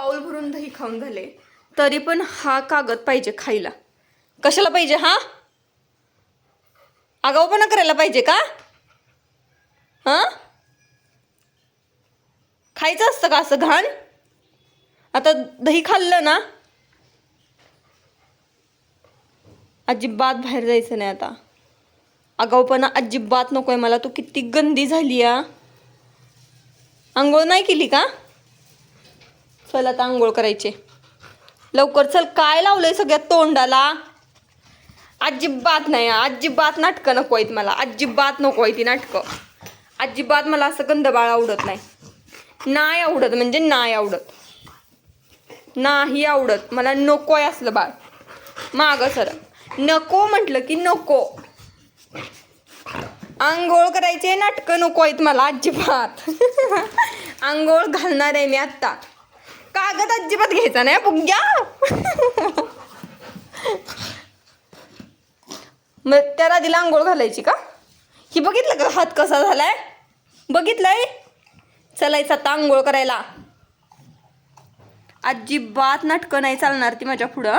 पाऊल भरून दही खाऊन झाले. तरी पण हा कागद पाहिजे खायला. कशाला पाहिजे हा? आगाऊपणा करायला पाहिजे का? हां? खायचं असतं का असं घाण? आता दही खाल्लं ना? अजिबात बाहेर जायचं नाही आता. आगाऊपणा अजिबात नकोय मला. तू किती गंदी झाली या आंघोळ नाही केली का? चल आता आंघोळ करायचे. लवकर चल काय लावलंय सगळ्या तोंडाला? अजिबात नाही अजिबात नाटकं नको आहेत मला. अजिबात नको आहे ती नाटकं. अजिबात मला असं गंधबाळ आवडत नाही. नाही आवडत म्हणजे नाही आवडत. नाही आवडत. मला नको आहे असलं बाळ. मागं सर. नको म्हटलं की नको. आंघोळ करायचे नाटकं नको आहेत मला अजिबात. आंघोळ घालणार आहे मी आत्ता. कागद अजिबात घ्यायचा नाही बुग्या मग त्या आधी आंघोळ घालायची का? ही बघितलं का हात कसा झालाय? बघितलंय? चलायचं आता आंघोळ करायला. अजिबात नाटकं नाही चालणार ती माझ्या पुढं